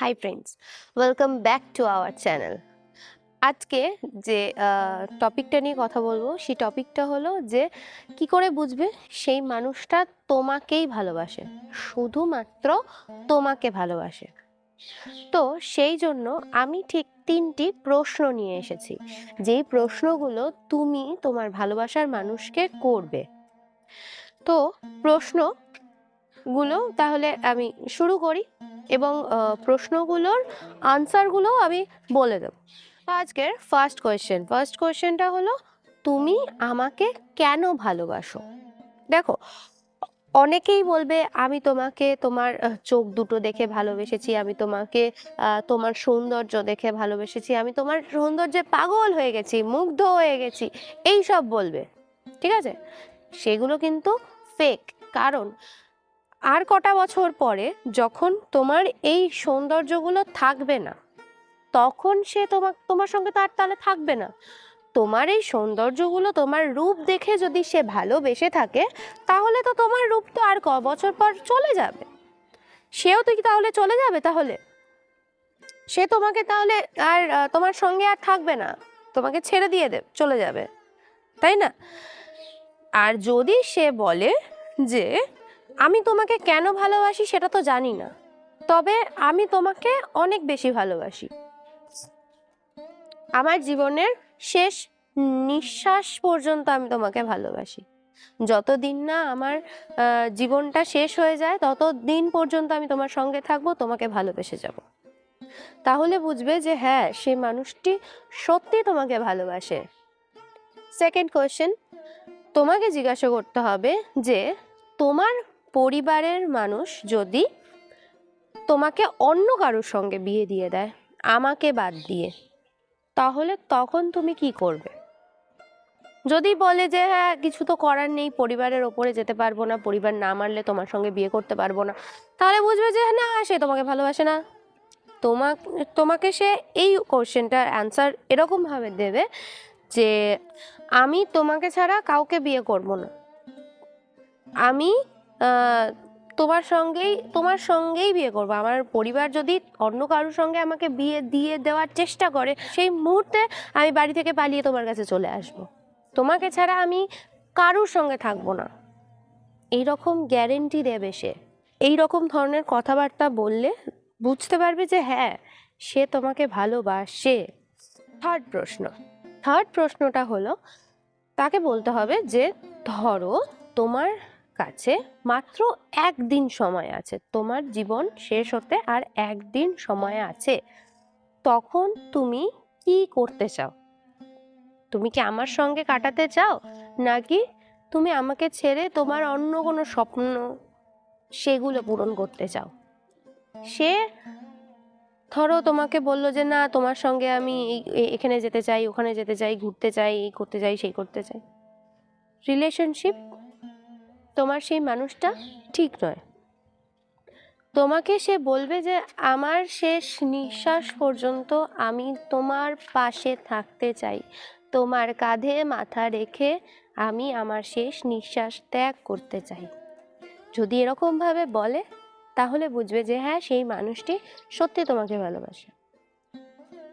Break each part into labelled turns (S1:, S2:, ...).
S1: Hi friends welcome back to our channel আজকে যে টপিকটা নিয়ে কথা বলব, সেই টপিকটা হলো যে, কি করে বুঝবে সেই মানুষটা তোমাকেই ভালোবাসে, শুধুমাত্র তোমাকে ভালোবাসে। তো সেই জন্য আমি ঠিক তিনটি প্রশ্ন নিয়ে এসেছি। যেই প্রশ্নগুলো তুমি তোমার ভালোবাসার মানুষকে করবে। তো প্রশ্নগুলো তাহলে আমি শুরু করি। এবং প্রশ্নগুলোর আনসারগুলো আমি বলে দেব। আজকের ফার্স্ট কোয়েশ্চেন ফার্স্ট কোয়েশ্চেনটা হলো, তুমি আমাকে কেন ভালোবাসো? দেখো, অনেকেই বলবে, আমি তোমাকে, তোমার চোখ দুটো দেখে ভালোবেসেছি, আমি তোমাকে তোমার সৌন্দর্য দেখে ভালোবেসেছি, আমি তোমার সৌন্দর্যে পাগল হয়ে গেছি, মুগ্ধ হয়ে গেছি। এই সব বলবে, ঠিক আছে? সেগুলো কিন্তু ফেক কারণ আর কটা বছর পরে যখন তোমার এই সৌন্দর্যগুলো থাকবে না, তখন সে তোমার তোমার সঙ্গে তো আর তাহলে থাকবে না। তোমার এই সৌন্দর্যগুলো তোমার রূপ দেখে যদি সে ভালোবেসে থাকে, তাহলে তো তোমার রূপ তো আর ক বছর পর চলে যাবে। সেও তো কি তাহলে চলে যাবে তাহলে? সে তোমাকে তাহলে আর তোমার সঙ্গে আর থাকবে না। তোমাকে ছেড়ে দিয়ে দেবে চলে যাবে। তাই না? আর যদি সে বলে যে আমি তোমাকে কেন ভালোবাসি সেটা তো জানি না। তবে আমি তোমাকে অনেক বেশি ভালোবাসি। আমার জীবনের শেষ নিঃশ্বাস পর্যন্ত আমি তোমাকে ভালোবাসি। যতদিন না আমার জীবনটা শেষ হয়ে যায় তত দিন পর্যন্ত আমি তোমার সঙ্গে থাকব, তোমাকে ভালোবেসে যাব। তাহলে বুঝবে যে হ্যাঁ সেই মানুষটি সত্যি তোমাকে ভালোবাসে। সেকেন্ড কোয়েশ্চেন তোমাকে জিজ্ঞাসা করতে হবে যে তোমার পরিবারের মানুষ যদি তোমাকে অন্য কারোর সঙ্গে বিয়ে দিয়ে দেয়, আমাকে বাদ দিয়ে, তাহলে তখন তুমি কি করবে? যদি বলে যে হ্যাঁ কিছু তো করার নেই, পরিবারের ওপরে যেতে পারব না, পরিবার না মানলে তোমার সঙ্গে বিয়ে করতে পারব না, তাহলে বুঝবে যে হ্যাঁ না, সে তোমাকে ভালোবাসে না। তোমাক তোমাকে সে এই কোশ্চেনটার অ্যান্সার এরকমভাবে দেবে যে, আমি তোমাকে ছাড়া কাউকে বিয়ে করব না। আমি তোমার সঙ্গেই তোমার সঙ্গেই বিয়ে করব। আমার পরিবার যদি অন্য কারোর সঙ্গে আমাকে বিয়ে দিয়ে দেওয়ার চেষ্টা করে, সেই মুহূর্তে আমি বাড়ি থেকে পালিয়ে তোমার কাছে চলে আসব। তোমাকে ছাড়া আমি কারোর সঙ্গে থাকব না। এই রকম গ্যারেন্টি দেবে সে। এই রকম ধরনের কথাবার্তা বললে বুঝতে পারবে যে হ্যাঁ সে তোমাকে ভালোবাসে। থার্ড প্রশ্ন। থার্ড প্রশ্নটা হলো, তাকে বলতে হবে যে, ধরো তোমার কাছে মাত্র একদিন সময় আছে। তোমার জীবন শেষ হতে আর একদিন সময় আছে। তখন তুমি কি করতে চাও? তুমি কি আমার সঙ্গে কাটাতে চাও? নাকি তুমি আমাকে ছেড়ে তোমার অন্য কোনো স্বপ্ন সেগুলো পূরণ করতে চাও? সে ধরো তোমাকে বলল যে, না, তোমার সঙ্গে আমি এখানে যেতে চাই, ওখানে যেতে চাই, ঘুরতে চাই, এই করতে চাই, সেই করতে চাই। রিলেশনশিপ তোমার সেই মানুষটা ঠিক নয়। তোমাকে সে বলবে যে, আমার শেষ নিঃশ্বাস পর্যন্ত আমি তোমার পাশে থাকতে চাই। তোমার কাঁধে মাথা রেখে আমি আমার শেষ নিঃশ্বাস ত্যাগ করতে চাই। যদি এরকমভাবে বলে, তাহলে বুঝবে যে হ্যাঁ সেই মানুষটি সত্যি তোমাকে ভালোবাসে।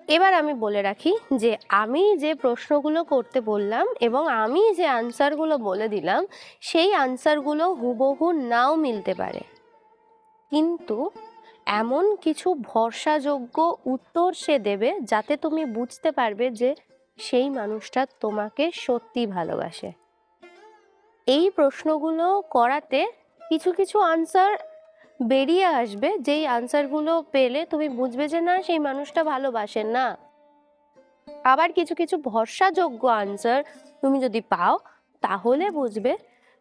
S1: এবার আমি বলে রাখি যে আমি যে প্রশ্নগুলো করতে বললাম এবং আমি যে আনসারগুলো বলে দিলাম, সেই আনসারগুলো হুবহু নাও মিলতে পারে। কিন্তু এমন কিছু ভরসাযোগ্য উত্তর সে দেবে যাতে তুমি বুঝতে পারবে যে সেই মানুষটা তোমাকে সত্যি ভালোবাসে। এই প্রশ্নগুলো করাতে কিছু কিছু আনসার বেরিয়ে আসবে, যেই আনসারগুলো পেলে তুমি বুঝবে যে না, সেই মানুষটা ভালোবাসে না। আবার কিছু কিছু ভরসাযোগ্য আনসার তুমি যদি পাও, তাহলে বুঝবে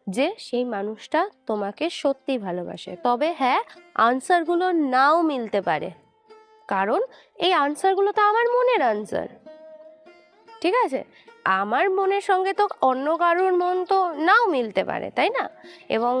S1: যে সেই মানুষটা তোমাকে সত্যি ভালোবাসে। তবে হ্যাঁ আনসারগুলো নাও মিলতে পারে। কারণ এই আনসারগুলো তো আমার মনের আনসার ঠিক আছে? আমার মনের সঙ্গে তো অন্য কারোর মন তো নাও মিলতে পারে, তাই না? এবং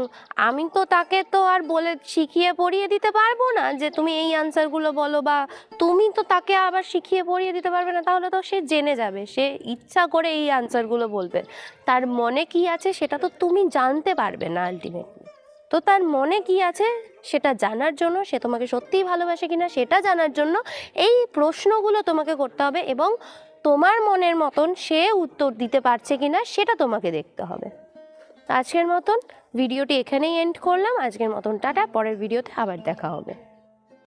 S1: আমি তো তাকে তো আর বলে শিখিয়ে পড়িয়ে দিতে পারব না যে তুমি এই আনসারগুলো বলো বা তুমি তো তাকে আবার শিখিয়ে পড়িয়ে দিতে পারবে না, তাহলে তো সে জেনে যাবে, সে ইচ্ছা করে এই আনসারগুলো বলবে। তার মনে কি আছে সেটা তো তুমি জানতে পারবে না আলটিমেটলি তো তার মনে কি আছে সেটা জানার জন্য, সে তোমাকে সত্যিই ভালোবাসে কিনা সেটা জানার জন্য এই প্রশ্নগুলো তোমাকে করতে হবে এবং তোমার মনের মতন সে উত্তর দিতে পারছে কিনা সেটা তোমাকে দেখতে হবে। আজকের মতন ভিডিওটি এখানেই এন্ড করলাম। আজকের মতন টাটা, পরের ভিডিওতে আবার দেখা হবে।